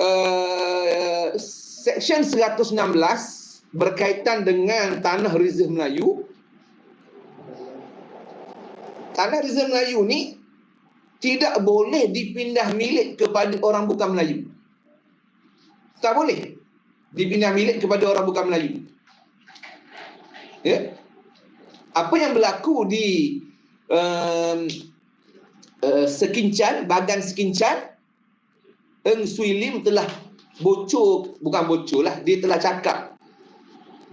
uh, Section 116 berkaitan dengan tanah reserve Melayu. Tanah reserve Melayu ni tidak boleh dipindah milik kepada orang bukan Melayu. Tak boleh dipindah milik kepada orang bukan Melayu. Ya. Apa yang berlaku di um, uh, Sekincan, Bagan Sekincan, Eng Sui Lim telah bocor, bukan bocor lah, dia telah cakap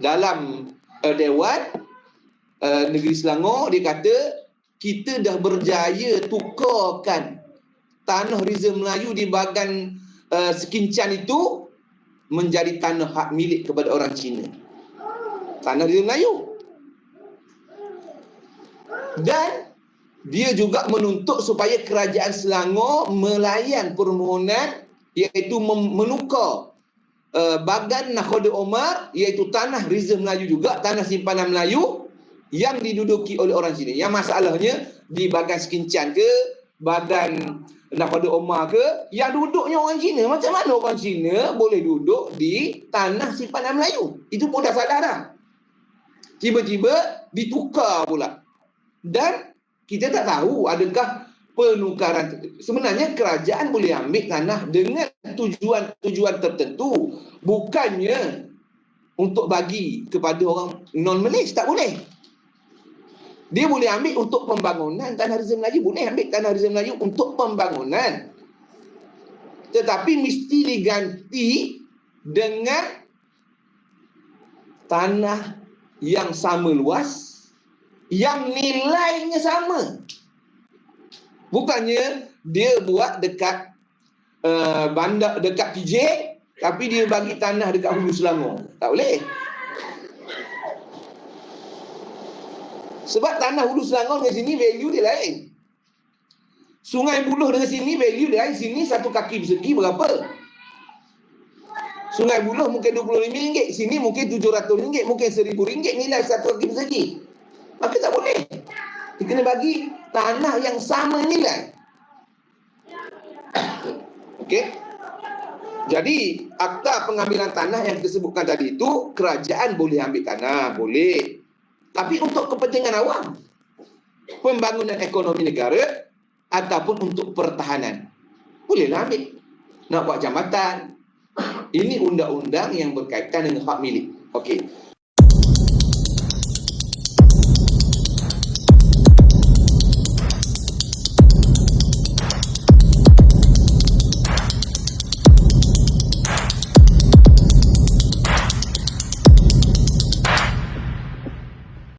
dalam uh, Dewan uh, Negeri Selangor, dia kata kita dah berjaya tukarkan tanah Rizal Melayu di Bagan uh, Sekincan itu menjadi tanah hak milik kepada orang Cina. Tanah Rizal Melayu. Dan dia juga menuntut supaya kerajaan Selangor melayan permohonan iaitu menukar uh, bagan Nakhoda Omar iaitu tanah Rizal Melayu juga, tanah simpanan Melayu yang diduduki oleh orang Cina. Yang masalahnya di bagan Sekincan ke, bagan Nakhoda Omar ke, yang duduknya orang Cina. Macam mana orang Cina boleh duduk di tanah simpanan Melayu? Itu pun dah sadar dah. Tiba-tiba ditukar pula. Dan kita tak tahu adakah penukaran. Sebenarnya kerajaan boleh ambil tanah dengan tujuan-tujuan tertentu. Bukannya untuk bagi kepada orang non Malaysia tak boleh. Dia boleh ambil untuk pembangunan. Tanah rezim Melayu boleh ambil tanah rezim Melayu untuk pembangunan. Tetapi mesti diganti dengan tanah yang sama luas yang nilainya sama bukannya dia buat dekat uh, bandar dekat PJ tapi dia bagi tanah dekat Hulu Selangor tak boleh Sebab tanah hulu Selangor dengan sini value dia lain. Sungai Buloh dengan sini value dia lain. Sini satu kaki persegi berapa? Sungai Buloh mungkin RM25, sini mungkin RM700, mungkin RM1000 nilai satu kaki persegi. Maka tak boleh. Dia kena bagi tanah yang sama nilai. Okey. Jadi, akta pengambilan tanah yang disebutkan tadi itu, kerajaan boleh ambil tanah, boleh. Tapi untuk kepentingan awam. Pembangunan ekonomi negara ataupun untuk pertahanan. Bolehlah ambil. Nak buat jambatan. Ini undang-undang yang berkaitan dengan hak milik. Okey.